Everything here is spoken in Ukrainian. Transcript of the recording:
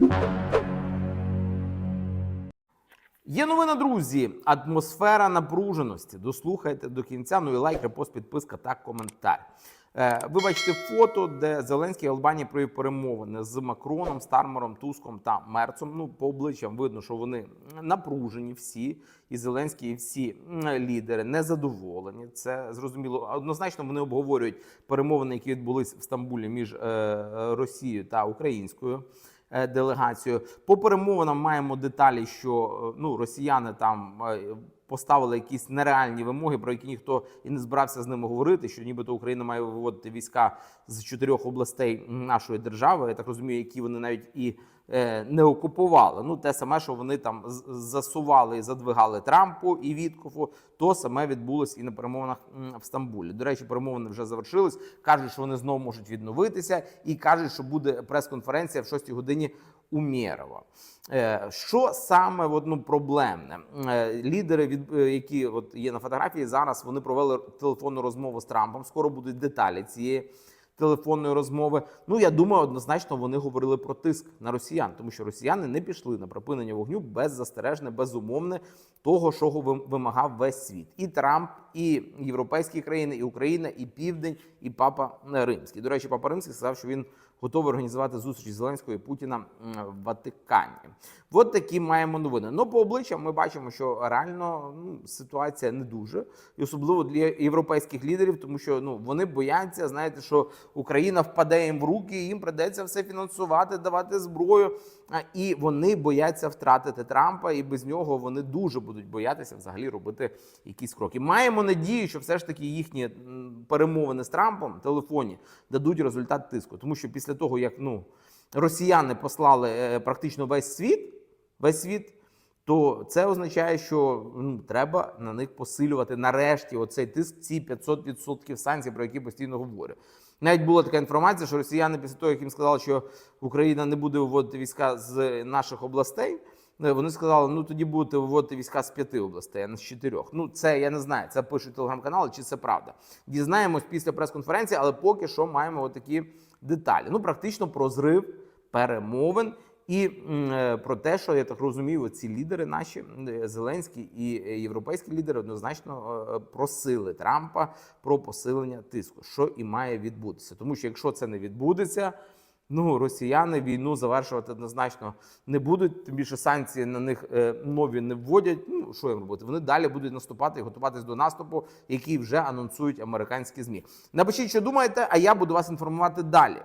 Є новина, друзі. Атмосфера напруженості. Дослухайте до кінця. Ну і лайк, репост, підписка та коментар. Е, ви бачите фото, де Зеленський Албанія провів перемовини з Макроном, Стармером, Туском та Мерцом. Ну, по обличчям видно, що вони напружені всі, і Зеленський, і всі лідери незадоволені. Це зрозуміло. Однозначно вони обговорюють перемовини, які відбулись в Стамбулі між е, Росією та Українською делегацією. По перемовинам маємо деталі, що е, ну росіяни там. Поставили якісь нереальні вимоги, про які ніхто і не збирався з ними говорити. Що нібито Україна має виводити війська з чотирьох областей нашої держави. Я так розумію, які вони навіть і е, не окупували. Ну те саме, що вони там засували і задвигали Трампу і Віткофу, то саме відбулось і на перемовинах в Стамбулі. До речі, перемовини вже завершились. кажуть, що вони знову можуть відновитися, і кажуть, що буде прес-конференція в 6 годині у Мєрова. Е, Що саме от, ну, проблемне? Е, Лідери, від е, які от є на фотографії зараз, вони провели телефонну розмову з Трампом. Скоро будуть деталі цієї телефонної розмови. Ну я думаю, однозначно вони говорили про тиск на росіян, тому що росіяни не пішли на припинення вогню беззастережне, безумовне того, що вим- вимагав весь світ. І Трамп, і європейські країни, і Україна, і Південь, і Папа Римський. До речі, Папа Римський сказав, що він готовий організувати зустріч Зеленського і Путіна в Ватикані. От такі маємо новини. Ну, по обличчям ми бачимо, що реально ну, ситуація не дуже, і особливо для європейських лідерів, тому що ну вони бояться, знаєте, що Україна впаде їм в руки, і їм придеться все фінансувати, давати зброю. І вони бояться втратити Трампа, і без нього вони дуже будуть боятися взагалі робити якісь кроки. Маємо надію, що все ж таки їхні перемовини з Трампом в телефоні дадуть результат тиску, тому що після того як ну росіяни послали е, практично весь світ, весь світ. То це означає, що ну, треба на них посилювати нарешті оцей тиск, ці 500% санкцій, про які постійно говорю. Навіть була така інформація, що росіяни після того, як їм сказали, що Україна не буде виводити війська з наших областей, вони сказали, ну тоді будете виводити війська з п'яти областей, а не з чотирьох. Ну це я не знаю. Це пишуть телеграм-канали, чи це правда. Дізнаємось після прес-конференції, але поки що маємо отакі деталі. Ну, практично про зрив перемовин. І е, про те, що я так розумію, ці лідери наші е, Зеленський і е, європейські лідери однозначно е, просили Трампа про посилення тиску, що і має відбутися. Тому що якщо це не відбудеться, ну росіяни війну завершувати однозначно не будуть. Тим більше санкції на них е, нові не вводять. Ну що їм робити? Вони далі будуть наступати і готуватись до наступу, який вже анонсують американські змі. Напишіть, що думаєте, а я буду вас інформувати далі.